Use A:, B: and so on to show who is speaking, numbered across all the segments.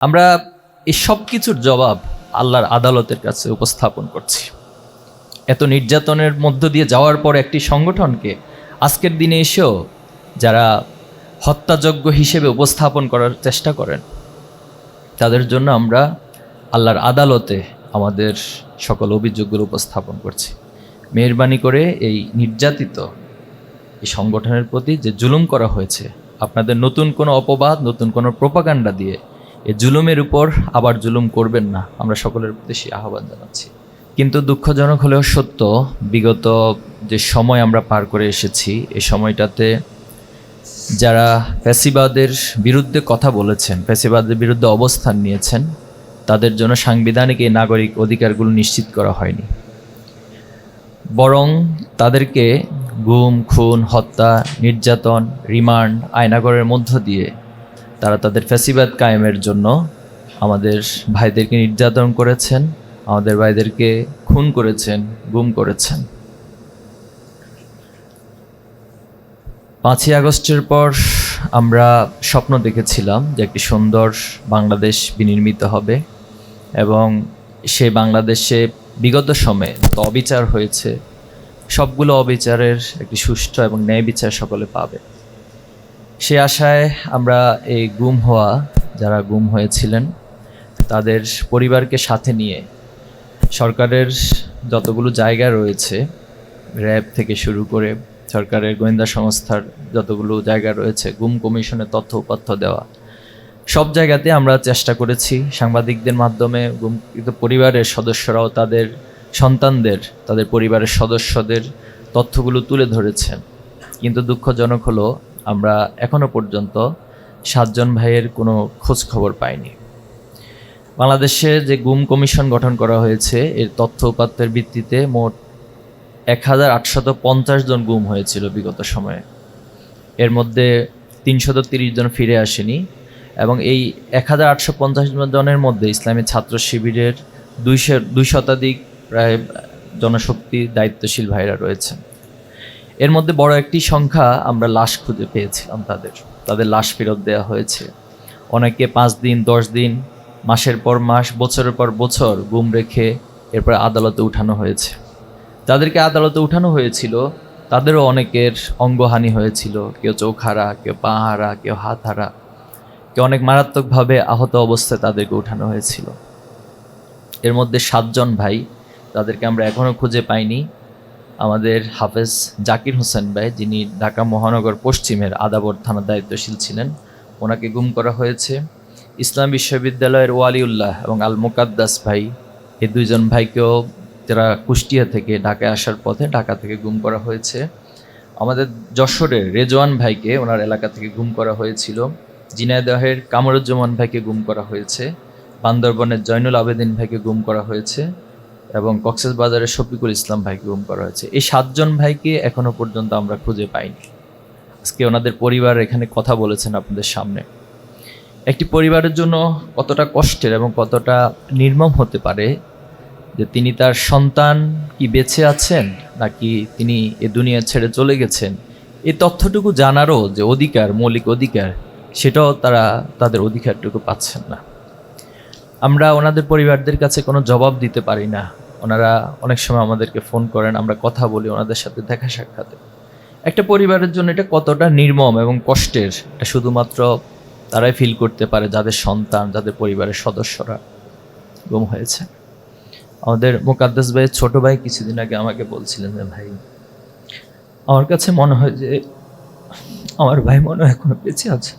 A: আমরা এই সব কিছুর জবাব আল্লাহর আদালতের কাছে উপস্থাপন করছি। এত নির্যাতনের মধ্য দিয়ে যাওয়ার পর একটি সংগঠনকে আজকের দিনে এসেও যারা হত্যাযোগ্য হিসেবে উপস্থাপন করার চেষ্টা করেন, তাদের জন্য আমরা আল্লাহর আদালতে আমাদের সকল অভিযোগগুলো উপস্থাপন করছি। মেহরবানি করে এই নির্যাতিত এই সংগঠনের প্রতি যে জুলুম করা হয়েছে, আপনাদের নতুন কোনো অপবাদ, নতুন কোনো প্রোপাগান্ডা দিয়ে এই জুলুমের উপর আবার জুলুম করবেন না। আমরা সকলের প্রতি সেই আহ্বান জানাচ্ছি। কিন্তু দুঃখজনক হলেও সত্য, বিগত যে সময় আমরা পার করে এসেছি এই সময়টাতে যারা ফ্যাসিবাদের বিরুদ্ধে কথা বলেছেন, ফ্যাসিবাদের বিরুদ্ধে অবস্থান নিয়েছেন, তাদের জন্য সাংবিধানিক এই নাগরিক অধিকারগুলো নিশ্চিত করা হয়নি। বরং তাদেরকে গুম, খুন, হত্যা, নির্যাতন, রিমান্ড আয়নাগরের মধ্য দিয়ে তারা তাদের ফ্যাসিবাদ কায়েমের জন্য আমাদের ভাইদেরকে নির্যাতন করেছেন, আমাদের ভাইদেরকে খুন করেছেন, গুম করেছেন। পাঁচই আগস্টের পর আমরা স্বপ্ন দেখেছিলাম যে একটি সুন্দর বাংলাদেশ বিনির্মিত হবে এবং সে বাংলাদেশে বিগত সময়ে যত অবিচার হয়েছে, সবগুলো অবিচারের একটি সুষ্ঠু এবং ন্যায় বিচার সকলে পাবে। সে আশায় আমরা এই গুম হওয়া, যারা গুম হয়েছিলেন, তাদের পরিবারকে সাথে নিয়ে সরকারের যতগুলো জায়গা রয়েছে, র্যাব থেকে শুরু করে সরকারের গোয়েন্দা সংস্থার যতগুলো জায়গা রয়েছে, গুম কমিশনের তথ্য উপাত্য দেওয়া, সব জায়গাতে আমরা চেষ্টা করেছি সাংবাদিকদের মাধ্যমে গুমকৃত পরিবারের সদস্যরাও তাদের সন্তানদের, তাদের পরিবারের সদস্যদের তথ্যগুলো তুলে ধরেছেন কিন্তু দুঃখজনক হলো আমরা এখনও পর্যন্ত সাতজন ভাইয়ের কোনো খোঁজ খবর পাইনি। বাংলাদেশে যে গুম কমিশন গঠন করা হয়েছে, এর তথ্য উপাত্তের ভিত্তিতে মোট এক হাজার আটশত পঞ্চাশ জন গুম হয়েছিল বিগত সময়ে। এর মধ্যে তিনশত তিরিশ জন ফিরে আসেনি এবং এই এক হাজার আটশো পঞ্চাশ জনের মধ্যে ইসলামী ছাত্র শিবিরের দুইশো, দুই শতাধিক প্রায় জনশক্তি দায়িত্বশীল ভাইরা রয়েছেন। এর মধ্যে বড় একটি সংখ্যা আমরা লাশ খুঁজে পেয়েছিলাম তাদের। তাদের লাশ ফেরত দেওয়া হয়েছে। অনেকে পাঁচ দিন, দশ দিন, মাসের পর মাস, বছরের পর বছর গুম রেখে এরপর আদালতে উঠানো হয়েছে। যাদেরকে আদালতে উঠানো হয়েছিল, তাদেরও অনেকের অঙ্গহানি হয়েছিল। কেউ চোখ হারা কেউ পা হারা কেউ হাত হারা কেউ অনেক মারাত্মকভাবে আহত অবস্থায় তাদেরকে উঠানো হয়েছিল। এর মধ্যে সাতজন ভাই, তাদেরকে আমরা এখনও খুঁজে পাইনি। আমাদের হাফেজ জাকির হোসেন ভাই, যিনি ঢাকা মহানগর পশ্চিমের আদাবর থানার দায়িত্বশীল ছিলেন, ওনাকে গুম করা হয়েছে। ইসলাম বিশ্ববিদ্যালয়ের ওয়ালিউল্লাহ এবং আল মোকাদ্দাস ভাই, এই দুইজন ভাইকেও যারা কুষ্টিয়া থেকে ঢাকায় আসার পথে ঢাকা থেকে গুম করা হয়েছে। আমাদের যশোরের রেজওয়ান ভাইকে ওনার এলাকা থেকে গুম করা হয়েছিল। জিনায়দহের কামরুজ্জামান ভাইকে গুম করা হয়েছে। বান্দরবনের জয়নুল আবেদিন ভাইকে গুম করা হয়েছে। এবং কক্সেস বাজারের শফিকুল ইসলাম ভাইকে গুম করা হয়েছে। এই সাতজন ভাইকে এখনও পর্যন্ত আমরা খুঁজে পাইনি। আজকে ওনাদের পরিবার এখানে কথা বলেছেন আপনাদের সামনে। একটি পরিবারের জন্য কতটা কষ্টের এবং কতটা নির্মম হতে পারে যে তিনি তার সন্তান কি বেঁচে আছেন নাকি তিনি এ দুনিয়া ছেড়ে চলে গেছেন এই তথ্যটুকু জানারও যে অধিকার, মৌলিক অধিকার, সেটাও তারা তাদের অধিকারটুকু পাচ্ছেন না। আমরা ওনাদের পরিবারদের কাছে কোনো জবাব দিতে পারি না। ওনারা অনেক সময় আমাদেরকে ফোন করেন, আমরা কথা বলি, ওনাদের সাথে দেখা সাক্ষাতে একটা পরিবারের জন্য এটা কতটা নির্মম এবং কষ্টের শুধুমাত্র তারাই ফিল করতে পারে যাদের সন্তান, যাদের পরিবারের সদস্যরা গুম হয়েছে। আমাদের মোকাদ্দাস ভাইয়ের ছোট ভাই কিছুদিন আগে আমাকে বলছিলেন যে, ভাই, আমার কাছে মনে হয় যে, আমার ভাই মনে হয় এখনও বেঁচে আছে।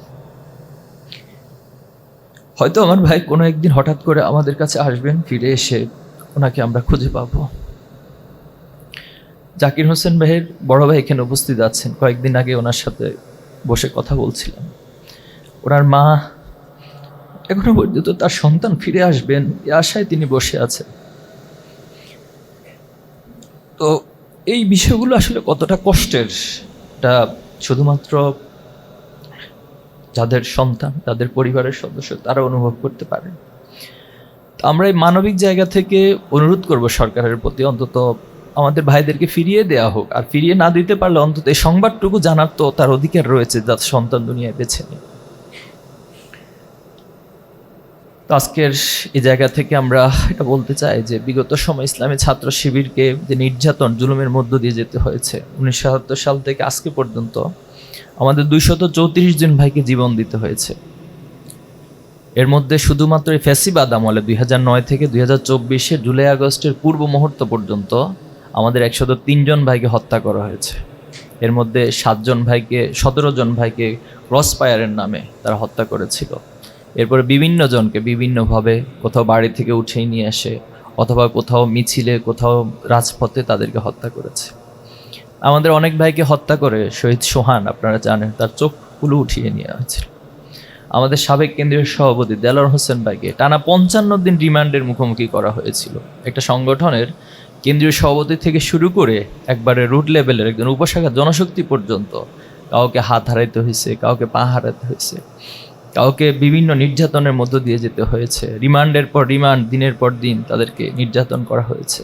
A: হয়তো আমার ভাই কোনো একদিন হঠাৎ করে আমাদের কাছে আসবেন, ফিরে এসে ওনাকে আমরা খুঁজে পাব। জাকির হোসেন ভাইয়ের বড় ভাই এখানে উপস্থিত আছেন। কয়েকদিন আগে ওনার সাথে বসে কথা বলছিলাম। ওনার মা এখনও পর্যন্ত তার সন্তান ফিরে আসবেন এ আশায় তিনি বসে আছেন। তো এই বিষয়গুলো আসলে কতটা কষ্টের এটা শুধুমাত্র যাদের সন্তান তাদের পরিবারের সদস্য, তারা অনুভব করতে পারে। আমরা এই মানবিক জায়গা থেকে অনুরোধ করব সরকারের প্রতি, অন্তত আমাদের ভাইদেরকে ফিরিয়ে দেওয়া হোক। আর ফিরিয়ে না দিতে পারলে অন্তত এই সংবাদটুকু জানার তো তার অধিকার রয়েছে যার সন্তান দুনিয়ায় বেছে নেই আজকের এই জায়গা থেকে আমরা এটা বলতে চাই যে, বিগত সময় ইসলামী ছাত্র শিবিরকে যে নির্যাতন, জুলুমের মধ্য দিয়ে যেতে হয়েছে, উনিশশো সাতাত্তর সাল থেকে আজকে পর্যন্ত আমাদের দুইশত চৌত্রিশ জন ভাইকে জীবন দিতে হয়েছে। এর মধ্যে শুধুমাত্র এই ফ্যাসিবাদ আমলে দুই হাজার নয় থেকে দুই হাজার চব্বিশে জুলাই আগস্টের পূর্ব মুহূর্ত পর্যন্ত আমাদের একশত তিনজন ভাইকে হত্যা করা হয়েছে। এর মধ্যে সাতজন ভাইকে, সতেরো জন ভাইকে ক্রস ফায়ারের নামে তারা হত্যা করেছিল। এরপরে বিভিন্ন জনকে বিভিন্নভাবে কোথাও বাড়ি থেকে উঠেই নিয়ে আসে অথবা কোথাও মিছিলে, কোথাও রাজপথে তাদেরকে হত্যা করেছে। আমাদের অনেক ভাইকে হত্যা করে শহীদ সোহান, আপনারা জানেন, তার চোখ চোখগুলো উঠিয়ে নেওয়া হয়েছিল আমাদের সাবেক কেন্দ্রীয় সভাপতি দেলার হোসেন ভাইকে টানা পঞ্চান্ন দিন রিমান্ডের মুখোমুখি করা হয়েছিল। একটা সংগঠনের কেন্দ্রীয় সভাপতি থেকে শুরু করে একবারে রুট লেভেলের একজন উপশাখা জনশক্তি পর্যন্ত কাউকে হাত হারাইতে হয়েছে, কাউকে পা হারাতে হয়েছে, কাউকে বিভিন্ন নির্যাতনের মধ্য দিয়ে যেতে হয়েছে। রিমান্ডের পর রিমান্ড, দিনের পর দিন তাদেরকে নির্যাতন করা হয়েছে।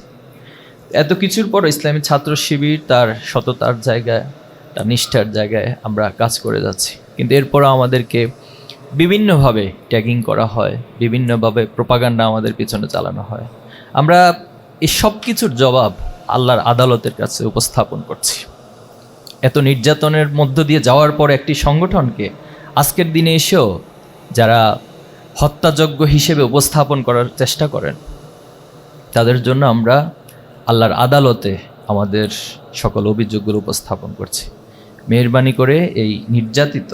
A: এত কিছুর পর ইসলামী ছাত্র শিবির তার সততার জায়গায়, তার নিষ্ঠার জায়গায় আমরা কাজ করে যাচ্ছি। কিন্তু এরপরও আমাদেরকে বিভিন্নভাবে ট্যাগিং করা হয়, বিভিন্নভাবে প্রপাগান্ডা আমাদের পিছনে চালানো হয়। আমরা এই সব কিছুর জবাব আল্লাহর আদালতের কাছে উপস্থাপন করছি। এত নির্যাতনের মধ্য দিয়ে যাওয়ার পর একটি সংগঠনকে আজকের দিনে এসেও যারা হত্যাযোগ্য হিসেবে উপস্থাপন করার চেষ্টা করেন, তাদের জন্য আমরা আল্লাহর আদালতে আমাদের সকল অভিযোগগুলো উপস্থাপন করছি। মেহরবানি করে এই নির্যাতিত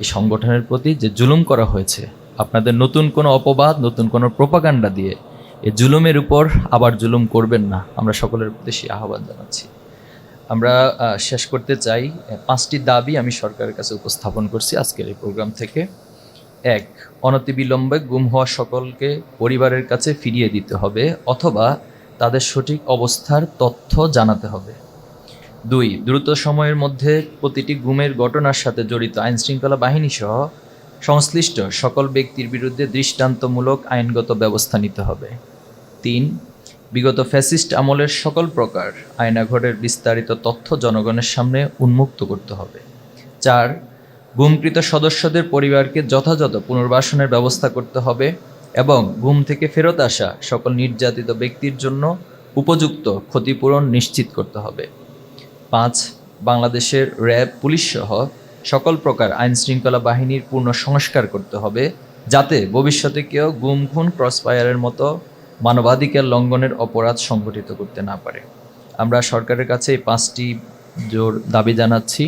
A: এই সংগঠনের প্রতি যে জুলুম করা হয়েছে, আপনাদের নতুন কোনো অপবাদ, নতুন কোনো প্রপাগান্ডা দিয়ে এই জুলুমের উপর আবার জুলুম করবেন না। আমরা সকলের প্রতি উদ্দেশ্যে আহ্বান জানাচ্ছি। আমরা শেষ করতে চাই পাঁচটি দাবি আমি সরকারের কাছে উপস্থাপন করছি আজকের এই প্রোগ্রাম থেকে। এক, অনতিবিলম্বে গুম হওয়া সকলকে পরিবারের কাছে ফিরিয়ে দিতে হবে অথবা তাদের সঠিক অবস্থার তথ্য জানাতে হবে। দুই, দ্রুত সময়ের মধ্যে প্রতিটি গুমের ঘটনার সাথে জড়িত আইনশৃঙ্খলা বাহিনী সহ সংশ্লিষ্ট সকল ব্যক্তির বিরুদ্ধে দৃষ্টান্তমূলক আইনগত ব্যবস্থা নিতে হবে। তিন, বিগত ফ্যাসিস্ট আমলের সকল প্রকার আয়নাঘরের বিস্তারিত তথ্য জনগণের সামনে উন্মুক্ত করতে হবে। চার, গুমকৃত সদস্যদের পরিবারকে যথাযথ পুনর্বাসনের ব্যবস্থা করতে হবে এবং গুম থেকে ফেরত আসা সকল নির্যাতিত ব্যক্তির জন্য উপযুক্ত ক্ষতিপূরণ নিশ্চিত করতে হবে। পাঁচ বাংলাদেশের র্যাব, পুলিশ সহ সকল প্রকার আইন শৃঙ্খলা বাহিনীর পূর্ণ সংস্কার করতে হবে যাতে ভবিষ্যতে কেউ গুম, খুন, ক্রসফায়ারের মতো মানবাধিকার লঙ্ঘনের অপরাধ সংগঠিত করতে না পারে। আমরা সরকারের কাছে এই পাঁচটি জোর দাবি জানাচ্ছি।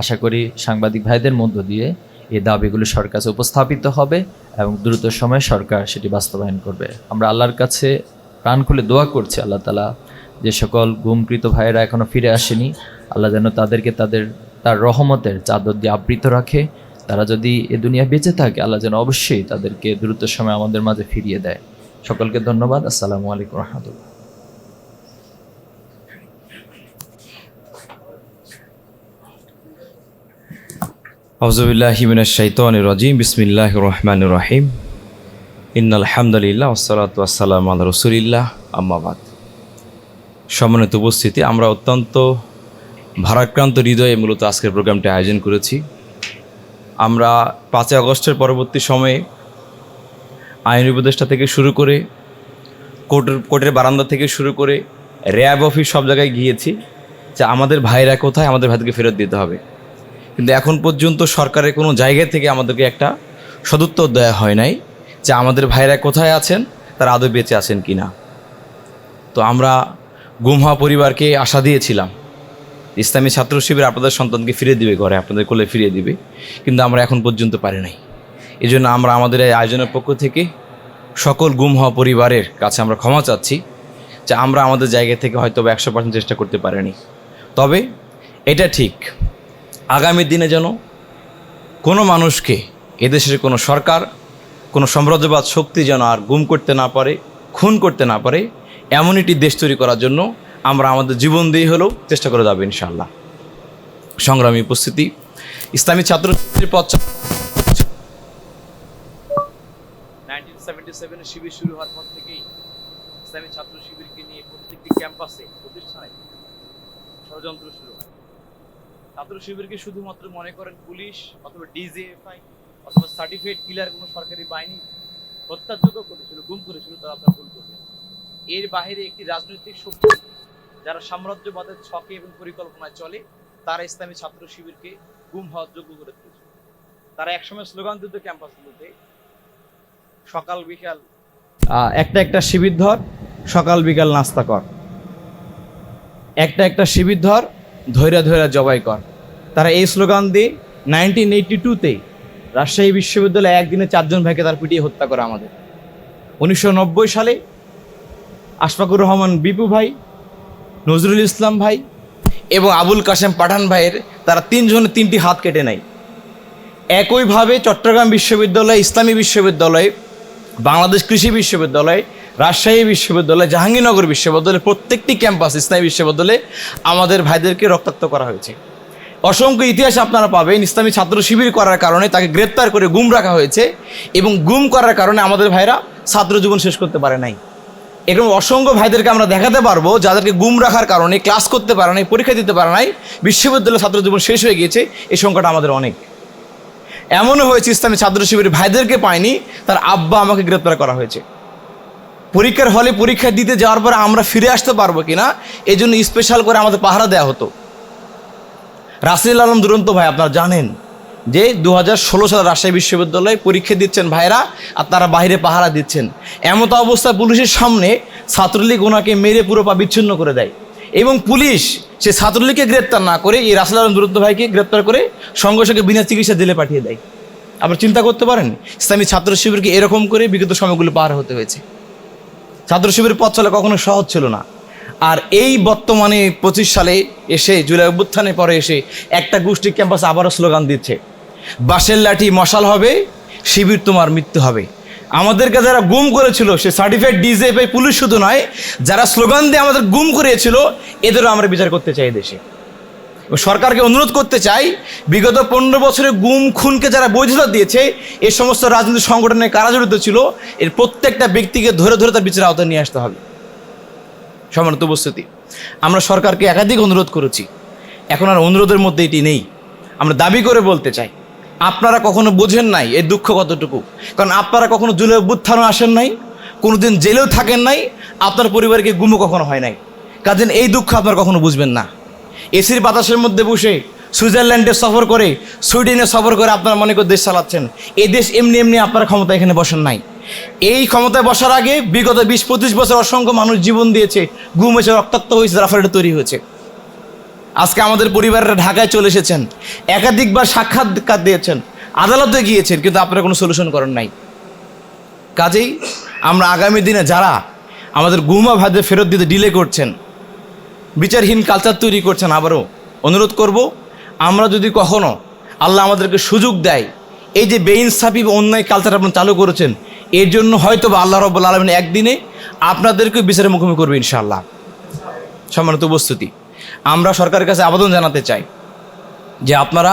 A: আশা করি সাংবাদিক ভাইদের মধ্য দিয়ে এই দাবিগুলো সরকার কাছে উপস্থাপিত হবে এবং দ্রুত সময়ে সরকার সেটি বাস্তবায়ন করবে। আমরা আল্লাহর কাছে প্রাণ খুলে দোয়া করছি, আল্লাহ তালা যে সকল গুমকৃত ভাইয়েরা এখনও ফিরে আসেনি, আল্লাহ যেন তাদেরকে তাদের, তার রহমতের চাদর দিয়ে আবৃত রাখে। তারা যদি এ দুনিয়া বেঁচে থাকে, আল্লাহ যেন অবশ্যই তাদেরকে দ্রুত সময় আমাদের মাঝে ফিরিয়ে দেয়। সকলকে ধন্যবাদ। আসসালামু আলাইকুম রহমতুল্লাহ।
B: রাজিম। বিসমিল্লাহ রহমান রহিম। ইন্নাল হামদুলিল্লাহ ওসালাত আসসালাম আল রসুলিল্লাহ। আম্মাবাদ সম্মানিত উপস্থিতি, আমরা অত্যন্ত ভারাক্রান্ত হৃদয়ে মূলত আজকের প্রোগ্রামটি আয়োজন করেছি। আমরা পাঁচই আগস্টের পরবর্তী সময়ে আইন উপদেষ্টা থেকে শুরু করে, কোর্টের কোর্টের বারান্দা থেকে শুরু করে, র্যাব অফিস সব জায়গায় গিয়েছি যে আমাদের ভাইরা কোথায়, আমাদের ভাইদেরকে ফেরত দিতে হবে। কিন্তু এখন পর্যন্ত সরকারের কোনো জায়গা থেকে আমাদেরকে একটা সদুত্তর দেওয়া হয় নাই যে আমাদের ভাইরা কোথায় আছেন, তারা আদৌ বেঁচে আছেন কি না তো আমরা গুম পরিবারকে আশা দিয়েছিলাম। ইসলামী ছাত্র শিবির আপনাদের সন্তানকে ফিরিয়ে দিবে ঘরে, আপনাদের কোলে ফিরিয়ে দিবে। কিন্তু আমরা এখন পর্যন্ত পারি নাই। এই জন্য আমরা আমাদের এই আয়োজনের পক্ষ থেকে সকল গুম হওয়া পরিবারের কাছে আমরা ক্ষমা চাচ্ছি, যে আমরা আমাদের জায়গা থেকে হয়তো একশো পার্সেন্ট চেষ্টা করতে পারিনি। তবে এটা ঠিক, আগামী দিনে যেন কোনো মানুষকে এদেশের কোনো সরকার, কোনো সাম্রাজ্যবাদ শক্তি যেন আর গুম করতে না পারে, খুন করতে না পারে এমন একটি দেশ তৈরি করার জন্য আমরা আমাদের জীবন দিয়ে হলেও চেষ্টা করে যাব ইনশাল্লাহ সংগ্রামী উপস্থিতি, ইসলামী ছাত্র পথ
C: শিবির শুরু হওয়ার পর থেকেই ইসলামী ছাত্র শিবিরকে নিয়ে প্রত্যেকটি ক্যাম্পাসে প্রতিষ্ঠানে ষড়যন্ত্র শুরু হয়। ছাত্র শিবিরকে শুধুমাত্র মনে করেন পুলিশ অথবা ডিজিএফআই অথবা সার্টিফিকেট কিলার কোনো সরকারি বাহিনী হত্যাযোগ্য করেছিল, গুম করেছিল, তারা আপনারা ভুল এর বাইরে একটি রাজনৈতিক শক্তি যারা সাম্রাজ্যবাদের ছকে এবং পরিকল্পনায় চলে, তারা ইসলামী ছাত্র শিবিরকে গুম হওয়ার যোগ্য করে তুলেছে। তারা একসময় স্লোগান দিত ক্যাম্পাসগুলোতে, সকাল বিকাল
B: একটা একটা শিবির ধর, সকাল বিকাল নাস্তা কর। একটা একটা শিবির ধর, ধৈরা ধৈরা জবাই কর। তারা এই স্লোগান দিয়ে নাইনটিন এইটটি টুতে রাজশাহী বিশ্ববিদ্যালয়ে একদিনে চারজন ভাইকে তার পিটিয়ে হত্যা করে আমাদের। উনিশশো নব্বই সালে আশফাকুর রহমান বিপু ভাই, নজরুল ইসলাম ভাই এবং আবুল কাশেম পাঠান ভাইয়ের তারা তিনজনের তিনটি হাত কেটে নেয়। একইভাবে চট্টগ্রাম বিশ্ববিদ্যালয়, ইসলামী বিশ্ববিদ্যালয়, বাংলাদেশ কৃষি বিশ্ববিদ্যালয়, রাজশাহী বিশ্ববিদ্যালয়, জাহাঙ্গীরনগর বিশ্ববিদ্যালয়, প্রত্যেকটি ক্যাম্পাস ইসলামী বিশ্ববিদ্যালয়ে আমাদের ভাইদেরকে রক্তাক্ত করা হয়েছে। অসংখ্য ইতিহাস আপনারা পাবেন, ইসলামী ছাত্র শিবির করার কারণে তাকে গ্রেপ্তার করে গুম রাখা হয়েছে এবং গুম করার কারণে আমাদের ভাইরা ছাত্র জীবন শেষ করতে পারে নাই। এরকম অসংখ্য ভাইদেরকে আমরা দেখাতে পারব, যাদেরকে গুম রাখার কারণে ক্লাস করতে পারে নাই, পরীক্ষা দিতে পারে নাই বিশ্ববিদ্যালয় ছাত্র জীবন শেষ হয়ে গিয়েছে, এই সংখ্যাটা আমাদের অনেক। এমনও হয়েছে, ইসলামী ছাত্র শিবিরের ভাইদেরকে পায়নি, তার আব্বা আমাকে গ্রেপ্তার করা হয়েছে। পরীক্ষার হলে পরীক্ষা দিতে যাওয়ার পরে আমরা ফিরে আসতে পারব কিনা এই জন্য স্পেশাল করে আমাদের পাহারা দেওয়া হতো। রাসেল আলম দুরন্ত ভাই, আপনারা জানেন যে দু হাজার ষোলো সালে রাজশাহী বিশ্ববিদ্যালয়ে পরীক্ষা দিচ্ছেন ভাইরা আর তারা বাইরে পাহারা দিচ্ছেন। এমত অবস্থায় পুলিশের সামনে ছাত্রলীগ ওনাকে মেরে পুরো পা বিচ্ছিন্ন করে দেয়। এবং পুলিশ সে ছাত্রলীগকে গ্রেপ্তার না করে এই রাসেল আলম দুরন্ত ভাইকে গ্রেপ্তার করে সঙ্গে বিনা চিকিৎসা জেলে পাঠিয়ে দেয়। আপনারা চিন্তা করতে পারেন, ইসলামী ছাত্র শিবিরকে এরকম করে বিগত সময়গুলো পার হতে হয়েছে। ছাত্র শিবিরের পথ চলা কখনো সহজ ছিল না। আর এই বর্তমানে পঁচিশ সালে এসে জুলাই অভ্যুত্থানের পরে এসে একটা গোষ্ঠী ক্যাম্পাস আবারও স্লোগান দিচ্ছে। বাঁশের লাঠি মশাল হবে, শিবির তোমার মৃত্যু হবে। আমাদেরকে যারা গুম করেছিল, সে সার্টিফাইড ডিজেফআই পুলিশ শুধু নয়, যারা স্লোগান দিয়ে আমাদের গুম করিয়েছিল, এদেরও আমরা বিচার করতে চাই দেশে। সরকারকে অনুরোধ করতে চাই, বিগত পনেরো বছরে গুম খুনকে যারা বৈধতা দিয়েছে, এ সমস্ত রাজনৈতিক সংগঠনে কারা জড়িত ছিল, এর প্রত্যেকটা ব্যক্তিকে ধরে ধরে তার বিচার আওতায় নিয়ে আসতে হবে। সমানত উপস্থিতি, আমরা সরকারকে একাধিক অনুরোধ করেছি। এখন আর অনুরোধের মধ্যে এটি নেই। আমরা দাবি করে বলতে চাই আপনারা কখনো বোঝেন নাই এই দুঃখ কতটুকু? কারণ আপনারা কখনো জুলে অভ্যুত্থানও আসেন নাই, কোনোদিন জেলেও থাকেন নাই, আপনার পরিবারকে গুমও কখনো হয় নাই। কাজেন এই দুঃখ আপনারা কখনো বুঝবেন না। এসির বাতাসের মধ্যে বসে সুইজারল্যান্ডে সফর করে, সুইডেনে সফর করে আপনারা মনে করে দেশ চালাচ্ছেন। এই দেশ এমনি এমনি আপনারা ক্ষমতা এখানে বসেন নাই। এই ক্ষমতায় বসার আগে বিগত বিশ পঁচিশ বছর অসংখ্য মানুষ জীবন দিয়েছে, গুম হয়েছে, রক্তাক্ত হয়েছে রাফারেটে তৈরি হয়েছে। আজকে আমাদের পরিবারেরা ঢাকায় চলে এসেছেন। একাধিকবার সাক্ষাৎকার দিয়েছেন। আদালতে গিয়েছেন, কিন্তু আপনারা কোনো সলিউশন করেন নাই। কাজেই আমরা আগামী দিনে যারা আমাদের গুমা ভাইদের ফেরত দিতে ডিলে করছেন, বিচারহীন কালচার তৈরি করছেন, আবারও অনুরোধ করব, আমরা যদি কখনো আল্লাহ আমাদেরকে সুযোগ দেয়, এই যে বেইনসাফি বা অন্যায় কালচার আপনি চালু করেছেন, এর জন্য হয়তো বা আল্লাহ রব্বুল আলমিন একদিনে আপনাদেরকে বিচারের মুখোমুখি করবে ইনশাআল্লাহ। সম্মানিত উপস্থিতি। আমরা সরকারের কাছে আবেদন জানাতে চাই যে আপনারা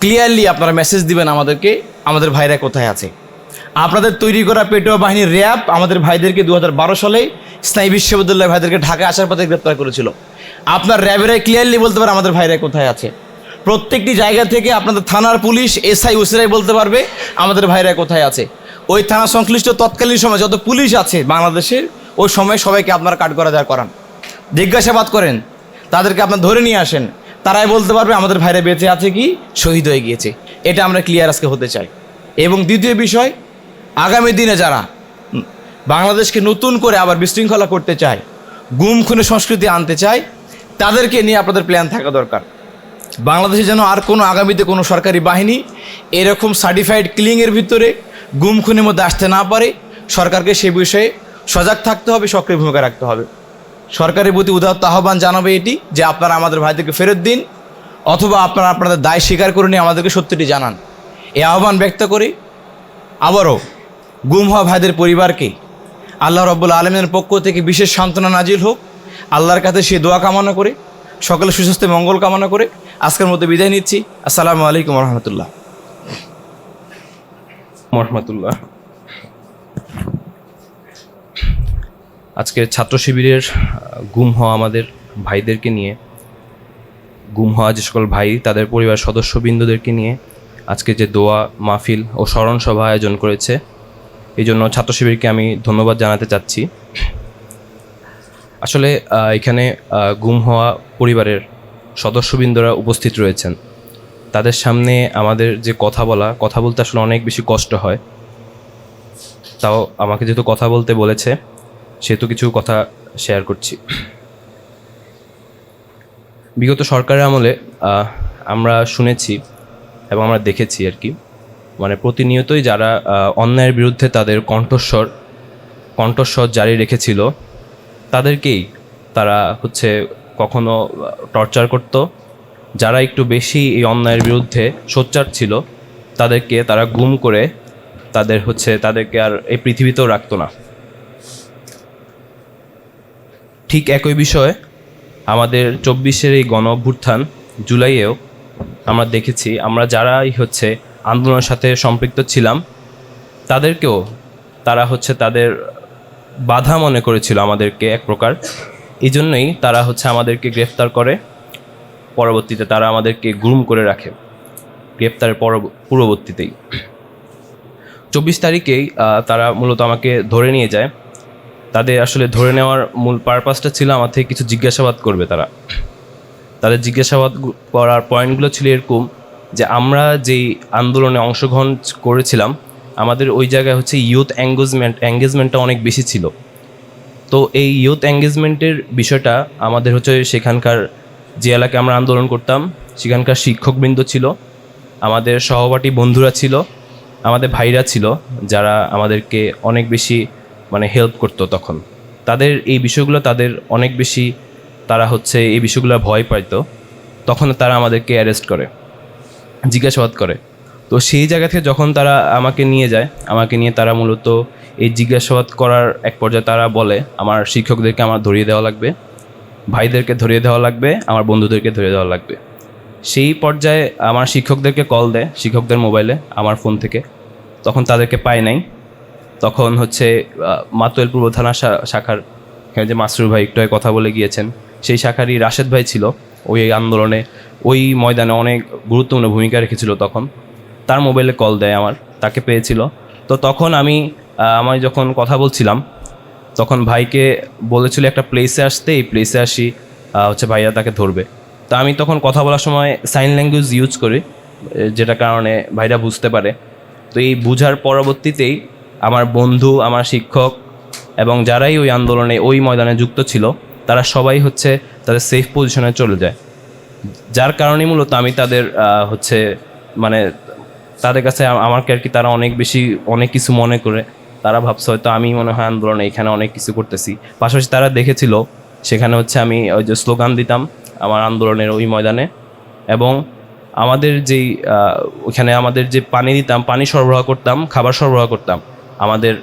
B: ক্লিয়ারলি আপনারা মেসেজ দিবেন আমাদেরকে, আমাদের ভাইরা কোথায় আছে। আপনাদের তৈরি করা পেটোয়া বাহিনীর র্যাব আমাদের ভাইদেরকে দু হাজার বারো সালে স্নায়ী বিশ্ববিদ্যালয়ের ভাইদেরকে ঢাকা আসার পথে গ্রেপ্তার করেছিল। আপনার র্যাবেরাই ক্লিয়ারলি বলতে পারে আমাদের ভাইরা কোথায় আছে। প্রত্যেকটি জায়গা থেকে আপনাদের থানার পুলিশ, এসআই, ওসিরাই বলতে পারবে আমাদের ভাইরা কোথায় আছে। ওই থানা সংশ্লিষ্ট তৎকালীন সময় যত পুলিশ আছে বাংলাদেশের, ওই সময় সবাইকে আপনারা করা যা করান। জিজ্ঞাসাবাদ করেন তাদেরকে আপনার ধরে নিয়ে আসেন। তারাই বলতে পারবে আমাদের ভাইরা বেঁচে আছে কি, শহীদ হয়ে গিয়েছে। এটা আমরা ক্লিয়ার আজকে হতে চাই। এবং দ্বিতীয় বিষয়, আগামী দিনে যারা বাংলাদেশকে নতুন করে আবার বিশৃঙ্খলা করতে চায়, গুম খুনে সংস্কৃতি আনতে চায়, তাদেরকে নিয়ে আপনাদের প্ল্যান থাকা দরকার। বাংলাদেশে যেন আর কোনো আগামীতে কোনো সরকারি বাহিনী এরকম সার্টিফাইড ক্লিংয়ের ভিতরে গুম খুনের মধ্যে আসতে না পারে, সরকারকে সে বিষয়ে সজাগ থাকতে হবে, সক্রিয় ভূমিকা রাখতে হবে। সরকারের প্রতি উদাহরণ আহ্বান জানাবে এটি, যে আপনারা আমাদের ভাইদেরকে ফেরত দিন, অথবা আপনারা আপনাদের দায় স্বীকার করে নিয়ে আমাদেরকে সত্যিটি জানান। এই আহ্বান ব্যক্ত করি আবারও গুম হওয়া ভাইদের পরিবারকে আল্লাহ রব্বুল আলমের পক্ষ থেকে বিশেষ সান্ত্বনা নাজিল হোক। আল্লাহর কাছে সে দোয়া কামনা করে, সকলে সুস্বাস্থ্য মঙ্গল কামনা করে আজকের মধ্যে বিদায় নিচ্ছি। আসসালামু আলাইকুম রহমতুল্লাহ।
D: রহমতুল্লাহ। আজকে ছাত্র শিবিরের গুম হওয়া আমাদের ভাইদেরকে নিয়ে, গুম হওয়া যে সকল ভাই, তাদের পরিবার সদস্যবৃন্দদেরকে নিয়ে আজকে যে দোয়া, মাহফিল ও স্মরণ সভা আয়োজন করেছে এই জন্য ছাত্র শিবিরকে আমি ধন্যবাদ জানাতে চাচ্ছি। আসলে এখানে গুম হওয়া পরিবারের সদস্যবৃন্দরা উপস্থিত রয়েছেন। তাদের সামনে আমাদের যে কথা বলা, কথা বলতে আসলে অনেক বেশি কষ্ট হয়। তাও আমাকে যেহেতু কথা বলতে বলেছে সেহেতু কিছু কথা শেয়ার করছি। বিগত সরকারের আমলে আমরা শুনেছি এবং আমরা দেখেছি আর কি মানে প্রতিনিয়তই যারা অন্যায়ের বিরুদ্ধে তাদের কণ্ঠস্বর কণ্ঠস্বর জারি রেখেছিল, তাদেরকেই তারা হচ্ছে কখনো টর্চার করতো। যারা একটু বেশি এই অন্যায়ের বিরুদ্ধে সোচ্চার ছিল, তাদেরকে তারা গুম করে তাদের হচ্ছে, তাদেরকে আর এই পৃথিবীতেও রাখতো না। ঠিক একই বিষয়ে আমাদের চব্বিশের এই গণ অভ্যুত্থান জুলাইয়েও আমরা দেখেছি, আমরা যারাই হচ্ছে আন্দোলনের সাথে সম্পৃক্ত ছিলাম, তাদেরকেও তারা হচ্ছে তাদের বাধা মনে করেছিল আমাদেরকে এক প্রকার। এই জন্যই তারা হচ্ছে আমাদেরকে গ্রেফতার করে, পরবর্তীতে তারা আমাদেরকে গ্রুম করে রাখে, গ্রেফতারের পর পূর্ববর্তীতেই। চব্বিশ তারিখেই তারা মূলত আমাকে ধরে নিয়ে যায়। তাদের আসলে ধরে নেওয়ার মূল পারপাসটা ছিল আমার থেকে কিছু জিজ্ঞাসাবাদ করবে তারা। তাদের জিজ্ঞাসাবাদ করার পয়েন্টগুলো ছিল এরকম যে আমরা যেই আন্দোলনে অংশগ্রহণ করেছিলাম, আমাদের ওই জায়গায় হচ্ছে ইউথ এঙ্গেজমেন্ট এঙ্গেজমেন্টটা অনেক বেশি ছিল। তো এই ইউথ এঙ্গেজমেন্টের বিষয়টা আমাদের হচ্ছে সেখানকার যে এলাকায় আমরা আন্দোলন করতাম, সেখানকার শিক্ষকবৃন্দ ছিল, আমাদের সহপাঠী বন্ধুরা ছিল, আমাদের ভাইরা ছিল, যারা আমাদেরকে অনেক বেশি মানে হেল্প করতো তখন। তাদের এই বিষয়গুলো তাদের অনেক বেশি তারা হচ্ছে এই বিষয়গুলো ভয় পাইতো। তখন তারা আমাদেরকে অ্যারেস্ট করে, জিজ্ঞাসাবাদ করে। তো সেই জায়গা থেকে যখন তারা আমাকে নিয়ে যায়, আমাকে নিয়ে তারা মূলত এই জিজ্ঞাসাবাদ করার এক পর্যায়ে তারা বলে, আমার শিক্ষকদেরকে আমার ধরিয়ে দেওয়া লাগবে, ভাইদেরকে ধরিয়ে দেওয়া লাগবে, আমার বন্ধুদেরকে ধরিয়ে দেওয়া লাগবে। সেই পর্যায়ে আমার শিক্ষকদেরকে কল দেয়, শিক্ষকদের মোবাইলে আমার ফোন থেকে। তখন তাদেরকে পায় নাই। তখন হচ্ছে মাতুয়েল পূর্ব থানা শাখার এখানে যে মাসরুর ভাই একটু কথা বলে গিয়েছেন সেই শাখারই রাশেদ ভাই ছিল। ওই আন্দোলনে ওই ময়দানে অনেক গুরুত্বপূর্ণ ভূমিকা রেখেছিল তখন। তার মোবাইলে কল দেয় আমার তাকে পেয়েছিল। তো তখন আমি আহ, আমি যখন কথা বলছিলাম তখন ভাইকে বলেছিল একটা প্লেসে আসতে এই প্লেসে আসি হচ্ছে ভাইয়া তাকে ধরবে। তো আমি তখন কথা বলার সময় সাইন ল্যাঙ্গুয়েজ ইউজ করি যেটা কারণে ভাইরা বুঝতে পারে। তো এই বুঝার পরবর্তীতেই আমার বন্ধু, আমার শিক্ষক এবং যারাই ওই আন্দোলনে ওই ময়দানে যুক্ত ছিল, তারা সবাই হচ্ছে তাদের সেফ পজিশনে চলে যায়। যার কারণে মূলত আমি তাদের হচ্ছে মানে তাদের কাছে আমাকে আর কি তারা অনেক বেশি, অনেক কিছু মনে করে। তারা ভাবছে হয়তো আমি মনে হয় আন্দোলনে এখানে অনেক কিছু করতেছি। পাশাপাশি তারা দেখেছিল, সেখানে হচ্ছে আমি ওই যে স্লোগান দিতাম, আমার আন্দোলনের ওই ময়দানে। এবং আমাদের যেই ওখানে আমাদের যে পানি দিতাম, পানি সরবরাহ করতাম, খাবার সরবরাহ করতাম আমাদের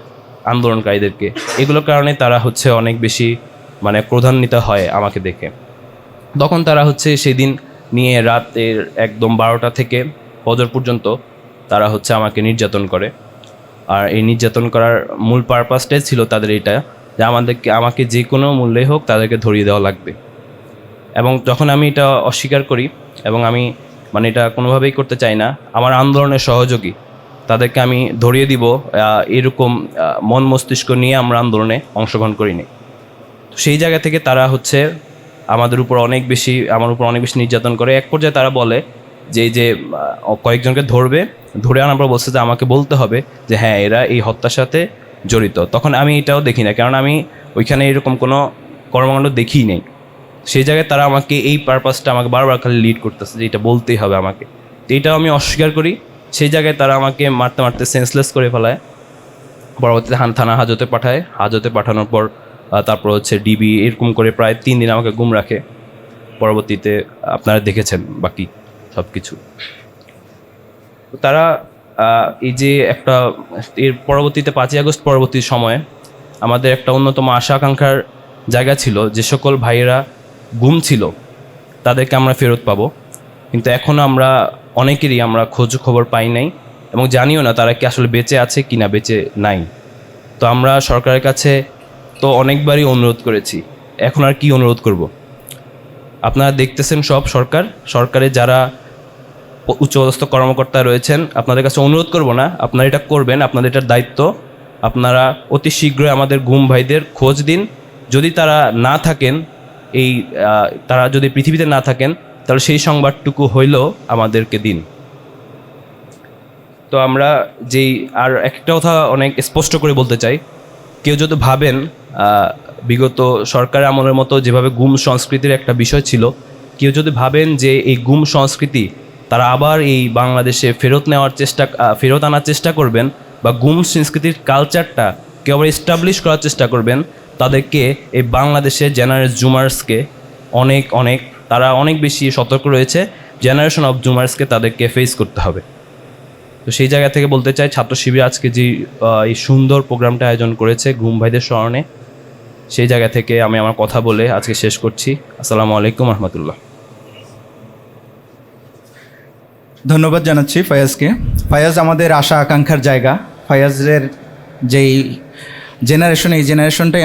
D: আন্দোলনকারীদেরকে। এগুলোর কারণে তারা হচ্ছে অনেক বেশি মানে প্রধান্বিত হয় আমাকে দেখে। তখন তারা হচ্ছে সেদিন নিয়ে রাতের একদম বারোটা থেকে ফজর পর্যন্ত তারা হচ্ছে আমাকে নির্যাতন করে। আর এই নির্যাতন করার মূল পারপাসটাই ছিল তাদের এটা, যে আমাদেরকে, আমাকে যে কোনো মূল্যে হোক তাদেরকে ধরিয়ে দেওয়া লাগবে। এবং যখন আমি এটা অস্বীকার করি, এবং আমি মানে এটা কোনোভাবেই করতে চাই না, আমার আন্দোলনের সহযোগী তাদেরকে আমি ধরিয়ে দিব এরকম মন মস্তিষ্ক নিয়ে আমরা আন্দোলনে অংশগ্রহণ করিনি। তো সেই জায়গা থেকে তারা হচ্ছে আমাদের উপর অনেক বেশি, আমার উপর অনেক বেশি নির্যাতন করে। এক পর্যায়ে তারা বলে যে যে কয়েকজনকে ধরবে, ধরে আনার পর বলছে যে, আমাকে বলতে হবে যে হ্যাঁ এরা এই হত্যার সাথে জড়িত। তখন আমি এটাও দেখি না, কারণ আমি ওইখানে এরকম কোনো কর্মকাণ্ড দেখিই নেই। সেই জায়গায় তারা আমাকে এই পারপাসটা আমাকে বারবার খালি লিড করতেছে যে, এটা বলতেই হবে আমাকে। তো এটাও আমি অস্বীকার করি। সেই জায়গায় তারা আমাকে মারতে মারতে সেন্সলেস করে ফেলায়। পরবর্তীতে হান থানা হাজতে পাঠায়। হাজতে পাঠানোর পর তারপর হচ্ছে ডিবি এরকম করে প্রায় তিন দিন আমাকে গুম রাখে। পরবর্তীতে আপনারা দেখেছেন বাকি সব কিছু তারা এই যে একটা, এর পরবর্তীতে পাঁচই আগস্ট পরবর্তী সময়ে আমাদের একটা অন্যতম আশা আকাঙ্ক্ষার জায়গা ছিল যে সকল ভাইয়েরা গুম ছিল, তাদেরকে আমরা ফেরত পাবো। কিন্তু এখনও আমরা অনেকেরই আমরা খোঁজ খবর পাই নাই এবং জানিও না তারা কি আসলে বেঁচে আছে কি না বেঁচে নাই। তো আমরা সরকারের কাছে তো অনেকবারই অনুরোধ করেছি। এখন আর কি অনুরোধ করব? আপনারা দেখতেছেন সব সরকার। সরকারের যারা উচ্চপদস্থ কর্মকর্তা রয়েছেন, আপনাদের কাছে অনুরোধ করব না। আপনারা এটা করবেন, আপনাদের এটার দায়িত্ব। আপনারা অতি শীঘ্রই আমাদের ঘুম ভাইদের খোঁজ দিন। যদি তারা না থাকেন, এই তারা যদি পৃথিবীতে না থাকেন তাহলে সেই সংবাদটুকু হইলেও আমাদেরকে দিন। তো আমরা যেই, আর একটা কথা অনেক স্পষ্ট করে বলতে চাই। কেউ যদি ভাবেন বিগত সরকার আমলের মতো যেভাবে গুম সংস্কৃতির একটা বিষয় ছিল, কেউ যদি ভাবেন যে এই গুম সংস্কৃতি তারা আবার এই বাংলাদেশে ফেরত নেওয়ার চেষ্টা ফেরত আনার চেষ্টা করবেন বা গুম সংস্কৃতির কালচারটা কেউ আবার এস্টাবলিশ করার চেষ্টা করবেন, তাদেরকে এই বাংলাদেশের জেনারেল জুমার্সকে অনেক অনেক তারা অনেক বেশি সতর্ক রয়েছে। জেনারেশন অফ জুমার্সকে তাদেরকে ফেস করতে হবে। তো সেই জায়গা থেকে বলতে চাই, ছাত্র শিবির আজকে যে এই সুন্দর প্রোগ্রামটা আয়োজন করেছে ঘুম ভাইদের স্মরণে, সেই জায়গা থেকে আমি আমার কথা বলে আজকে শেষ করছি। আসসালামু আলাইকুম রহমতুল্লাহ।
E: ধন্যবাদ জানাচ্ছি ফায়াজকে। ফায়াজ আমাদের আশা আকাঙ্ক্ষার জায়গা। ফায়াজের যেই জেনারেশন এই জেনারেশনটাই